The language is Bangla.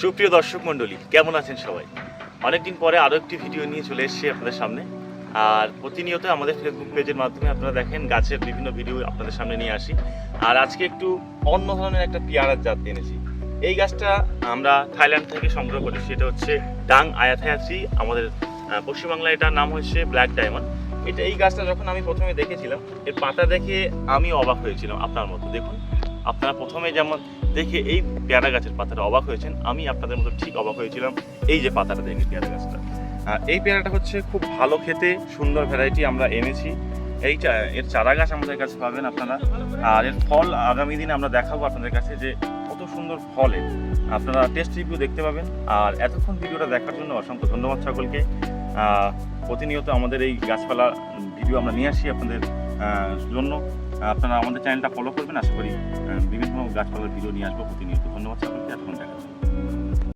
সুপ্রিয় দর্শক মণ্ডলী, কেমন আছেন সবাই? অনেকদিন পরে আরও একটি ভিডিও নিয়ে চলে এসেছি আপনাদের সামনে। আর প্রতিনিয়ত আমাদের ফেসবুক পেজের মাধ্যমে আপনারা দেখেন, গাছের বিভিন্ন ভিডিও আপনাদের সামনে নিয়ে আসি। আর আজকে একটু অন্য ধরনের একটা পেয়ারার জাত এনেছি। এই গাছটা আমরা থাইল্যান্ড থেকে সংগ্রহ করি, সেটা হচ্ছে ডাং আয়াথায়াচি আমাদের পশ্চিমবাংলায় এটার নাম হচ্ছে ব্ল্যাক ডায়মন্ড। এটা এই গাছটা যখন আমি প্রথমে দেখেছিলাম, এর পাতা দেখে আমি অবাক হয়েছিলাম, আপনার মতো। দেখুন আপনারা প্রথমে যেমন দেখে এই পেয়ারা গাছের পাতাটা অবাক হয়েছেন, আমি আপনাদের মতো ঠিক অবাক হয়েছিলাম এই যে পাতাটা দেখে পেয়ারা গাছটা। এই পেয়ারাটা হচ্ছে খুব ভালো খেতে, সুন্দর ভ্যারাইটি আমরা এনেছি। এইটা, এর চারা গাছ আমাদের কাছে পাবেন আপনারা। আর এর ফল আগামী দিনে আমরা দেখাবো আপনাদের কাছে যে কত সুন্দর ফল। এর আপনারা টেস্ট রিভিউ দেখতে পাবেন। আর এতক্ষণ ভিডিওটা দেখার জন্য অসংখ্য ধন্যবাদ সকলকে। প্রতিনিয়ত আমাদের এই গাছপালা ভিডিও আমরা নিয়ে আসি আপনাদের জন্য আপনারা আমাদের চ্যানেলটা ফলো করবেন। আশা করি বিভিন্ন গাছপালার ভিডিও নিয়ে আসব প্রতিনিয়ত। ধন্যবাদ সকলকে, এতক্ষণ দেখা